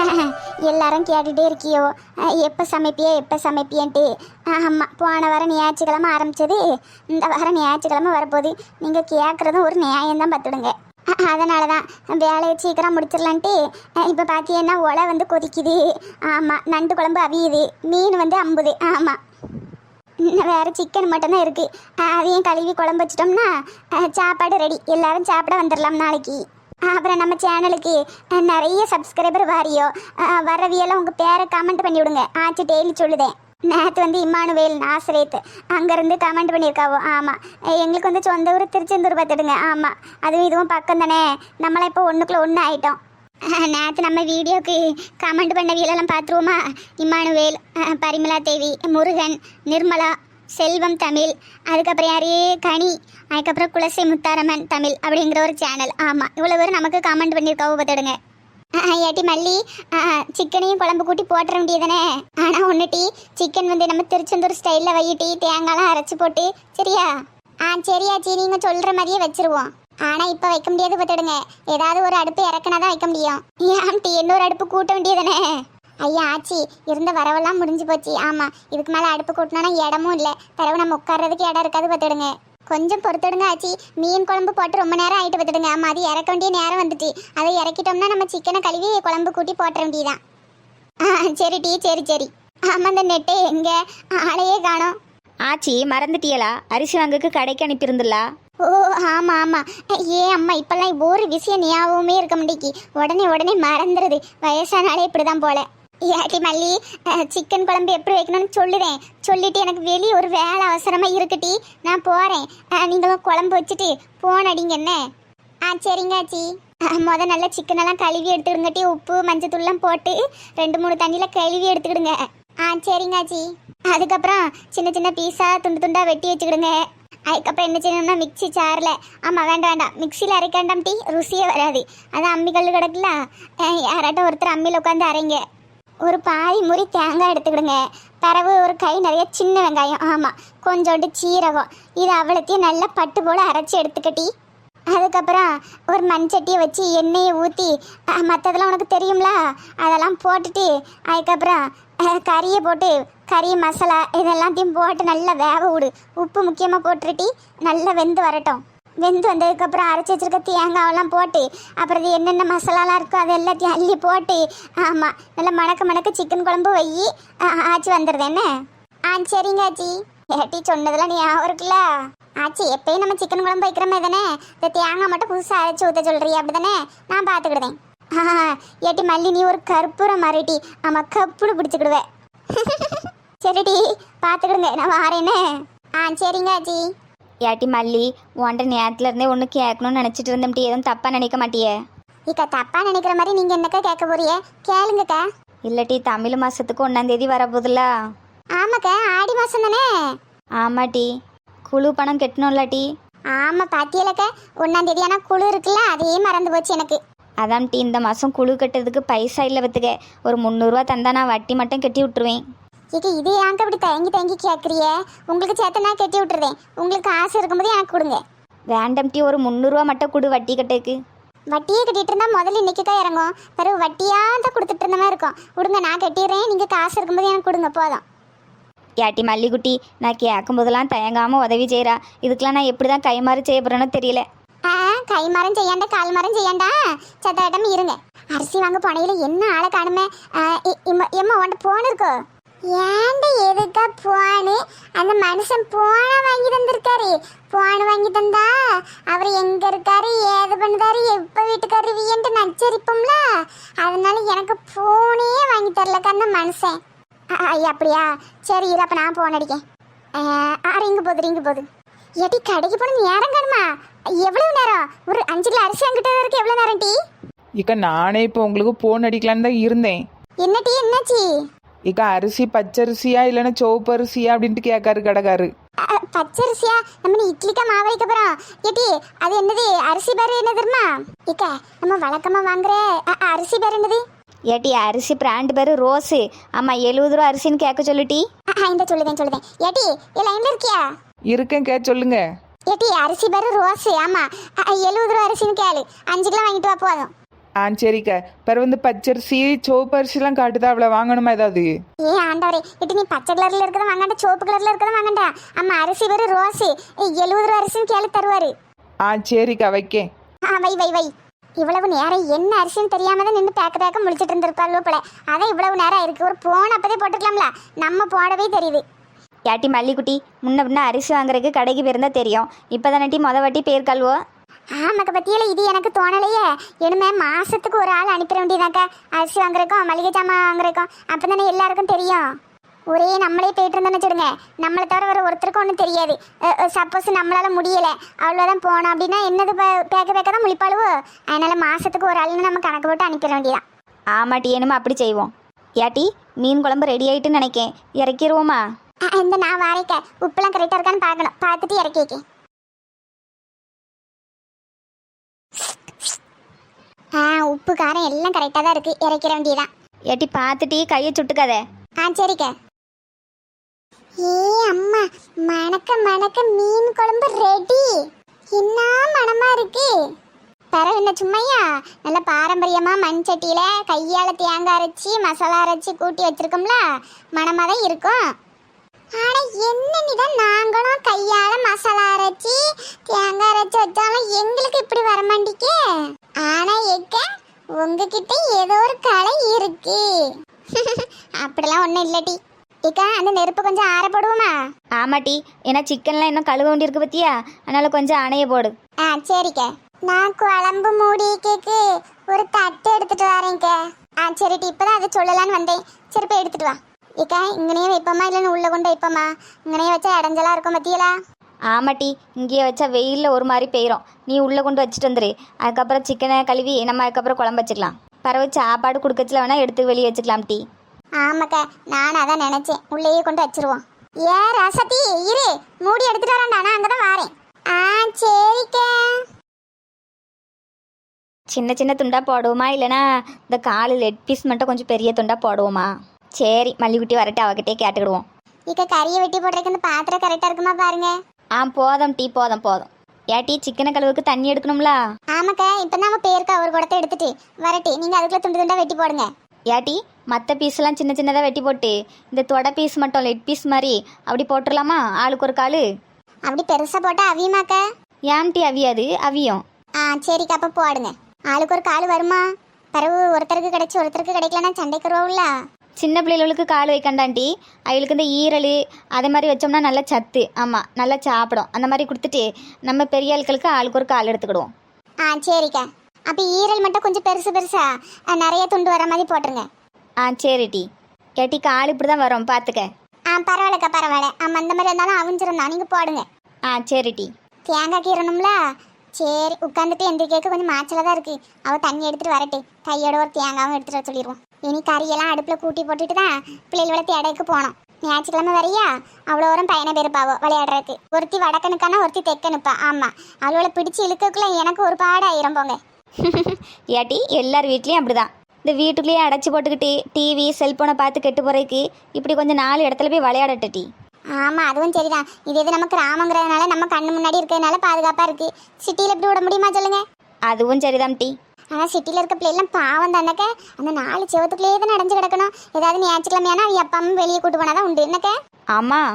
எல்லாரும் கேட்டுகிட்டே இருக்கியோ. எப்போ சமைப்பியா எப்போ சமைப்பியன்ட்டு. ஆமாம் போன வாரம் ஞாயிற்றுக்கிழமை ஆரம்பிச்சது. இந்த வாரம் ஞாயிற்றுக்கிழமை வரப்போகுது. நீங்கள் கேட்குறதும் ஒரு நியாயம்தான் பார்த்துடுங்க. அதனால தான் வேலையை சீக்கிரம் முடிச்சிடலான்ட்டு. இப்போ பார்த்தீங்கன்னா ஒலை வந்து கொதிக்குது. ஆமாம் நண்டு குழம்பு அவியுது. மீன் வந்து அம்புது. ஆமாம் இன்னும் வேறு சிக்கன் மட்டும்தான் இருக்குது அதையும் கழுவி குழம்பு வச்சிட்டோம்னா சாப்பாடு ரெடி எல்லாரும் சாப்பிட வந்துடலாம் நாளைக்கு. அப்புறம் நம்ம சேனலுக்கு நிறைய சப்ஸ்கிரைபர் வாரியோ வரவியெல்லாம் உங்கள் பேரை கமெண்ட் பண்ணி விடுங்க ஆச்சு டெய்லி சொல்லுதேன். நேற்று வந்து இம்மானுவேல் நாசரேத் அங்கேருந்து கமெண்ட் பண்ணியிருக்காவோ? ஆமாம் எங்களுக்கு வந்து சொந்த ஊர் திருச்செந்தூர் பார்த்துடுங்க. ஆமாம் அதுவும் இதுவும் பக்கம் தானே. நம்மளாம் இப்போ ஒன்றுக்குள்ள ஒன்று ஆகிட்டோம் நேற்று நம்ம வீடியோக்கு கமெண்ட் பண்ண வீலெல்லாம் பார்த்துருவோமா? இம்மானுவேல் பரிமலா தேவி முருகன் நிர்மலா செல்வம் தமிழ். அதுக்கப்புறம் யாரே? கனி. அதுக்கப்புறம் குலசை முத்தாரம்மன் தமிழ் அப்படிங்கிற ஒரு சேனல் ஆமாம் இவ்வளோ பேர் நமக்கு கமெண்ட் பண்ணியிருக்காவோ பார்த்துடுங்க ஏட்டி மல்லி. சிக்கனையும் குழம்பு கூட்டி போட்டுற முடியுதுனே ஆனால் ஒன்று டீ சிக்கன் வந்து நம்ம திருச்செந்தூர் ஸ்டைலில் வையிட்டி தேங்காய்லாம் அரைச்சி போட்டு சரியா? ஆ சரியாச்சி நீங்கள் சொல்கிற மாதிரியே வச்சிருவோம். ஆனால் இப்போ வைக்க முடியாது பார்த்துடுங்க ஏதாவது ஒரு அடுப்பு இறக்குனா தான் வைக்க முடியும். ஏன் டீ இன்னொரு அடுப்பு கூட்ட வேண்டியதுனே ஐயா ஆச்சி இருந்த வரவெல்லாம் முடிஞ்சு போச்சு. ஆமாம் இதுக்கு மேலே அடுப்பு கூட்டினா இடமும் இல்லை. பிறகு நம்ம உட்கார்றதுக்கு இடம் இருக்காது பார்த்துடுங்க. கொஞ்சம் பொறுத்துடுங்க ஆச்சி. மீன் குழம்பு போட்டு ரொம்ப நேரம் ஆயிட்டு பார்த்துடுங்க. ஆமாம் அது இறக்க வேண்டிய நேரம் வந்துட்டு அதை இறக்கிட்டோம்னா நம்ம சிக்கனை கழுவி குழம்பு கூட்டி போட்டுற வேண்டியதான் ஆ சரி டீ சரி சரி. ஆமாம் இந்த நெட்டை எங்கே? ஆளையே காணோம். ஆச்சி மறந்துட்டியலா? அரிசி வாங்கக்கு கடைக்கு அனுப்பியிருந்துலா ஓ ஆமாம் ஆமாம் ஏ அம்மா இப்போல்லாம் ஒரு விஷயம் ஞாபகமே இருக்க முடிக்கி உடனே உடனே மறந்துடுது வயசானாலே இப்படி தான் போல. ஏட்டி மல்லி சிக்கன் குழம்பு எப்படி வைக்கணும்னு சொல்லுவேன் சொல்லிட்டு எனக்கு வெளியே ஒரு வேலை அவசரமாக இருக்குட்டி நான் போகிறேன் நீங்களும் குழம்பு வச்சுட்டு போனடிங்க என்ன? ஆ சரிங்க ஆச்சி. அஹ், முத நல்ல சிக்கனெல்லாம் கழுவி எடுத்துக்கிடுங்கட்டி உப்பு மஞ்சத்தூள்லாம் போட்டு ரெண்டு மூணு தண்ணியில் கழுவி எடுத்துக்கிடுங்க. ஆ சரிங்க ஆச்சி. அதுக்கப்புறம் சின்ன சின்ன பீஸா துண்டு துண்டாக வெட்டி வச்சுக்கிடுங்க. அதுக்கப்புறம் என்ன செய்யணும்னா மிக்ஸி சாரில் ஆமாம் வேண்டாம் வேண்டாம். மிக்சியில் அரைக்க வேண்டாம் டீ ருசியே வராது. அதான் அம்மி கல் கிடக்குல யாராட்டும் ஒருத்தர் அம்மியில் உட்காந்து அரைங்க. ஒரு பாதி முறி தேங்காய் எடுத்துக்கிடுங்க. பிறகு ஒரு கை நிறைய சின்ன வெங்காயம். ஆமாம் கொஞ்சோண்டு சீரகம். இது அவ்வளோத்தையும் நல்லா பட்டு போல் அரைச்சி எடுத்துக்கட்டி. அதுக்கப்புறம் ஒரு மண்சட்டியை வச்சு எண்ணெயை ஊற்றி மற்றதெல்லாம் உனக்கு தெரியும்ல? அதெல்லாம் போட்டுட்டு அதுக்கப்புறம் கறியை போட்டு கறி மசாலா இதெல்லாத்தையும் போட்டு நல்லா வேக விடு. உப்பு முக்கியமாக போட்டுருட்டி நல்லா வெந்து வரட்டும். வெந்து வந்ததுக்கப்புறம் அரைச்சி வச்சிருக்க தேங்காவெல்லாம் போட்டு அப்புறம் இது என்னென்ன மசாலாலாம் இருக்கோ அது எல்லாத்தையும் அள்ளி போட்டு ஆமாம் நல்லா மணக்க மணக்க சிக்கன் குழம்பு வை ஆச்சி வந்துடுது என்ன? ஆ சரிங்க ஆச்சி. ஏட்டி சொன்னதெல்லாம் நீ ஞாபகம் இருக்குல்ல ஆச்சி எப்பயும் நம்ம சிக்கன் குழம்பு வைக்கிற மாதிரி தானே? இந்த தேங்காய் மட்டும் புதுசாக அரைச்சி ஊற்ற சொல்கிறீ அப்படி தானே நான் பார்த்துக்கிடுதேன் ஆ ஏட்டி மல்லி நீ ஒரு கற்பூரம் மாறிட்டி. ஆமாம் கப்புனு பிடிச்சிக்கிடுவேன் சரிடி பார்த்துக்கிடுங்க நான் வாரேன்னு ஆ சரிங்க ஆச்சி. ஏட்டி மல்லி உன்ட நேரத்துல இருந்தே ஒன்று கேட்கணும்னு நினச்சிட்டு இருந்தோம்ட்டி எதுவும் தப்பாக நினைக்க மாட்டியே? இக்கா தப்பாக நினைக்கிற மாதிரி நீங்கள் என்னக்கா கேட்க போறிய கேளுங்கக்கா. இல்லட்டி தமிழ் மாதத்துக்கு ஒன்றாந்தேதி வரப்போகுதுல ஆமாக்கா ஆடி மாதம் தானே? ஆமாட்டி. குழு பணம் கட்டணும்ல டீ ஆமாம் பாத்தியலக்கா. ஒன்றாம் தேதி ஆனால் குழு இருக்குல்ல அதே மறந்து போச்சு எனக்கு. அதான் டீ இந்த மாதம் குழு கட்டுறதுக்கு பைசா இல்லை பத்துக்க. ஒரு முந்நூறுரூவா தந்தா நான் வட்டி மட்டும் கட்டி விட்டுருவேன். ஏக்கா இது ஏங்க இப்படி தயங்கி தயங்கி கேட்குறிய உங்களுக்கு சேர்த்து நான் கட்டி விட்டுறேன். உங்களுக்கு ஆசை இருக்கும்போது எனக்கு கொடுங்க. வேண்டாம் டீ ஒரு முந்நூறுரூவா மட்டும் கொடு வட்டி கட்டுக்கு வட்டியே கட்டிட்டு இருந்தா முதல்ல இன்னைக்கு தான் இறங்கும். பிறகு வட்டியாக தான் கொடுத்துட்டு இருந்த மாதிரி இருக்கும். விடுங்க நான் கட்டிடுறேன். நீங்கள் காசு இருக்கும்போது எனக்கு கொடுங்க போதும். ஏட்டி மல்லிக்குட்டி நான் கேட்கும் போதெல்லாம் தயங்காமல் உதவி செய்கிறா இதுக்கெல்லாம் நான் எப்படி தான் கைமாறு செய்ய போகிறேனோ தெரியல. ஆ கை மரம் செய்யாண்டா கால் மரம் செய்யாண்டா சத்தாட்டம் இருங்க. அரிசி வாங்க போனையில என்ன ஆளை காணுமே? எம்மா உன்ட்ட போன் ஏன்டா எதுக்கா போனு? அந்த மனுஷன் போன வாங்கி தந்திருக்காரு. போன் வாங்கி தந்தா அவர் எங்க இருக்காரு ஏது பண்ணுதாரு எப்ப வீட்டுக்கு வருவீன்ட்டு நச்சரிப்போம்ல அதனால எனக்கு போனே வாங்கி தரலக்கா அந்த மனுஷன். ஐயா அப்படியா? சரி இரு அப்ப நான் போன் அடிக்கேன். ஆ, ஆ, ரிங்கு போகுது ரிங்கு போகுது. எடி கடைக்கு போன நேரம் காணுமா? எவ்வளவு நேரம்? ஒரு அஞ்சு கிலோ அரிசி அங்கிட்ட இருக்கு எவ்வளவு நேரம் டீ? இக்கா நானே இப்போ உங்களுக்கு போன் அடிக்கலான்னு தான் இருந்தேன். என்ன டீ என்னாச்சு? இக்கா அரிசி பச்சரிசியா இல்லைன்னா சிவப்பு அரிசியா அப்படின்ட்டு கேட்காரு கடைக்காரு. பச்சரிசியா? நம்ம இட்லிக்கா மாவு வைக்க போறோம். ஏட்டி அது என்னது? அரிசி பேரு என்ன தெரியுமா? இக்க நம்ம வழக்கமா வாங்குற அரிசி பேர் என்னது? ஏட்டி அரிசி பிராண்டு பேர் ரோஸு. ஆமாம் எழுபது ரூபா அரிசின்னு கேட்க சொல்லுட்டி. இந்த சொல்லுதேன் சொல்லுதேன். ஏட்டி ஏ லைன்ல இருக்கியா? இருக்கேன் கே சொல்லுங்க. ஏட்டி அரிசி பேரு ரோஸ். ஆமா எழுபது ரூபா அரிசின்னு கேளு. அஞ்சு கிலோ வாங்கிட்டு வா போதும். ஆ சரிக்கா. பிறகு வந்து பச்சரிசி சிவப்பு அரிசிலாம் காட்டுதா? அவ்வளோ வாங்கணுமா ஏதாவது? ஏ ஆண்டவரே இட்டு நீ பச்சை கலர்ல இருக்கிறத வாங்கண்டா சிவப்பு கலர்ல இருக்கிறத வாங்கண்டா. அம்மா அரிசி பேரு ரோஸு. எழுபது ரூபா அரிசின்னு கேளு தருவாரு. ஆ சரிக்கா வைக்கேன். ஆ வை வை வை. இவ்வளவு நேரம் என்ன அரிசின்னு தெரியாம தான் நின்று பேக்க பேக்க முழிச்சிட்டு இருந்திருப்பாள் போல அதான் இவ்வளவு நேரம் இருக்கு ஒரு போன் அப்பதே போட்டுக்கலாம்ல. நம்ம போடவே தெரியுது. ஏட்டி மல்லிக்குட்டி முன்ன பின்ன அரிசி வாங்குறதுக்கு கடைக்கு போயிருந்தா தெரியும். இப்போ தானட்டி மொத வாட்டி பேர் கல்வோ ஆமாக்க பத்தியில இது எனக்கு தோணலையே. இனிமே மாசத்துக்கு ஒரு ஆள் அனுப்பிட வேண்டியதாக்கா. அரிசி வாங்குறதுக்கும் மளிகை ஜாமான் வாங்குறதுக்கும். அப்பதானே எல்லாருக்கும் தெரியும். ஒரே நம்மளே போயிட்டு இருந்தோம்னு வச்சுடுங்க நம்மளை தவிர வேற ஒருத்தருக்கும் ஒன்றும் தெரியாது. சப்போஸ் நம்மளால முடியல. அவ்வளோதான் போனோம் அப்படின்னா என்னது பே- பேக்க பேக்க தான் முழிப்பாளுவோ? அதனால மாசத்துக்கு ஒரு ஆள்னு நம்ம கணக்கு போட்டு அனுப்பிட வேண்டியதான். ஆமாட்டி என்னமோ அப்படி செய்வோம். ஏட்டி மீன் குழம்பு ரெடி ஆயிட்டுன்னு நினைக்கேன். இறக்கிடுவோமா இந்த நான் வாரைக்க. உப்புலாம் கரெக்டாக இருக்கான்னு பார்க்கணும். பார்த்துட்டு இறக்கி வைக்கேன். ஆ உப்பு காரம் எல்லாம் கரெக்டாக தான் இருக்கு. இறக்கிற வேண்டியதான் ஏட்டி பார்த்துட்டி கையை சுட்டுக்காத. ஆ சரிக்க. ஏ அம்மா மணக்க மணக்க மீன் குழம்பு ரெடி என்ன மணமா இருக்கு? பிறகு என்ன சும்மையா? நல்ல பாரம்பரியமா மண் சட்டியில கையால தேங்காய் அரைச்சி மசாலா அரைச்சி கூட்டி வச்சிருக்கோம்ல? மணமா தான் இருக்கும். ஆனா என்னன்னுதான் நாங்களும் கையால மசாலா அரைச்சி தேங்காய் அரைச்சி வச்சாலும் எங்களுக்கு இப்படி வர மாட்டேக்கே ஆனா எக்க உங்ககிட்ட ஏதோ ஒரு கலை இருக்கு. அப்படிலாம் ஒண்ணும் இல்லடி. இக்கா அந்த நெருப்பு கொஞ்சம் ஆறப்படுவோமா ஆமாட்டி ஏன்னா சிக்கன்லாம் இன்னும் கழுவ வேண்டியிருக்கு பத்தியா? அதனால கொஞ்சம் அணைய போடு. ஆ சரிக்க. நான் குழம்பு மூடி கேக்கு ஒரு தட்டு எடுத்துட்டு வரேன்க்க. ஆ சரிடி இப்பதான் அதை சொல்லலான்னு வந்தேன். சரி போய் எடுத்துட்டு வா. இக்கா இங்கனையே வைப்போமா? இல்லைன்னு உள்ள கொண்டு வைப்போமா? இங்கனையே வச்சா இடைஞ்சலா இருக்கும் பத்தியலா? ஆமாட்டி இங்கேயே வச்சா வெயிலில் ஒரு மாதிரி பெய்யும் நீ உள்ளே கொண்டு வச்சுட்டு வந்துரு. அதுக்கப்புறம் சிக்கனை கழுவி நம்ம அதுக்கப்புறம் குழம்பு வச்சுக்கலாம் பறவை சாப்பாடு கொடுக்கச்சில் வேணால் எடுத்து வெளியே வச்சுக்கலாம் டீ. ஆமாக்கா நானும் அதான் நினைச்சேன். உள்ளேயே கொண்டு வச்சிருவோம். ஏ ரசதி இரு. மூடி எடுத்துட்டு வரேன்டா நான் அங்கதான் வரேன். ஆ சரிக்கா. சின்ன சின்ன துண்டா போடுவோமா இல்லைனா இந்த காலு லெட் பீஸ் மட்டும் கொஞ்சம் பெரிய துண்டா போடுவோமா? சரி மல்லிகுட்டி வரட்டு அவகிட்டே கேட்டுக்கிடுவோம். இக்க கறியை வெட்டி போடுறதுக்கு இந்த பாத்திரம் கரெக்டா இருக்குமா பாருங்க. ஆ போதும் டீ போதும் போதும். ஏட்டி சிக்கனை கழுவுக்கு தண்ணி எடுக்கணும்ல? ஆமாக்கா இப்போ நம்ம பேருக்கா ஒரு குடத்தை எடுத்துட்டு. வரட்டு நீங்க அதுக்குள்ள துண்டு துண்டா வெட்டி போடுங்க. ஏட்டி மற்ற பீஸ்லாம் சின்ன சின்னதாக வெட்டி போட்டு இந்த தொடை பீஸ் மட்டும் லெட் பீஸ் மாதிரி அப்படி போட்டுடலாமா? ஆளுக்கு ஒரு காலு. அப்படி பெருசா போட்டா அவியுமாக்கா? ஏன் டீ அவியாது? அவியும். ஆ சரிக்கா அப்ப போடுங்க. ஆளுக்கு ஒரு கால் வருமா? பிறகு ஒருத்தருக்கு கிடைச்சு ஒருத்தருக்கு கிடைக்கலன்னா சண்டைக்கு வருவோம்ல சின்ன பிள்ளைகளுக்கு கால் வைக்கண்டாண்டி. அவளுக்கு இந்த ஈரல் அதே மாதிரி வச்சோம்னா நல்லா சத்து. ஆமாம் நல்லா சாப்பிடும். அந்த மாதிரி கொடுத்துட்டு நம்ம பெரிய ஆட்களுக்கு ஆளுக்கு ஒரு கால் எடுத்துக்கிடுவோம். ஆ சரிக்கா. அப்ப ஈரல் மட்டும் கொஞ்சம் பெருசு பெருசா ஆ, நிறைய துண்டு வர மாதிரி போட்டுருங்க. ஆ சரி டி ஏட்டி கால் இப்படி தான் வரும் பார்த்துக்க ஆ பரவாயில்லக்கா பரவாயில்ல. ஆமா அந்த மாதிரி இருந்தாலும் அவிஞ்சிருந்தா நீங்க போடுங்க. ஆ சரி டி தேங்காய் கீரணும்ல? சரி உட்காந்துட்டு எந்திரிக்க கொஞ்சம் மாச்சல தான் இருக்கு. அவ தண்ணி எடுத்துட்டு வரட்டு. கையோட ஒரு தேங்காவும் எடுத்துட்டு வர சொல்லிடுவோம் இனி கறியெல்லாம் அடுப்புல கூட்டி போட்டுட்டு தான் பிள்ளைகள் வளர்த்து இடைக்கு போனோம். ஞாயிற்றுக்கிழமை வரையா? அவ்வளோ வரும் பையனை பேருப்பாவோ விளையாடுறதுக்கு. ஒருத்தி வடக்கனுக்கானா ஒருத்தி தெக்கனுப்பா ஆமா. அவளோட பிடிச்சு இழுக்கக்குள்ள எனக்கு ஒரு பாடு ஆயிரம் போங்க. ஏட்டி எல்லார் வீட்லேயும் அப்படிதான். இந்த வீட்டுக்குள்ளேயே அடைச்சி போட்டுக்கிட்டு டிவி செல்போனை பார்த்து கெட்டு போகிறதுக்கு இப்படி கொஞ்சம் நாலு இடத்துல போய் விளையாடட்டு டி. ஆமா அதுவும் சரிதான். இது இது நம்ம கிராமங்கிறதுனால நம்ம கண்ணு முன்னாடி இருக்கிறதுனால பாதுகாப்பா இருக்கு. சிட்டியில இப்படி விட முடியுமா சொல்லுங்க? அதுவும் சரிதான் டி. ஆனால் சிட்டியில் இருக்க பிள்ளைலாம் பாவம் தானக்க. அந்த நாலு செவத்துக்குள்ளேயே தான் அடைஞ்சு கிடக்கணும். ஏதாவது ஞாயிற்றுக்கிழமையானா அவ அப்பா அம்மா வெளியே கூட்டு போனாதான் உண்டு. என்னக்க? ஆமாம்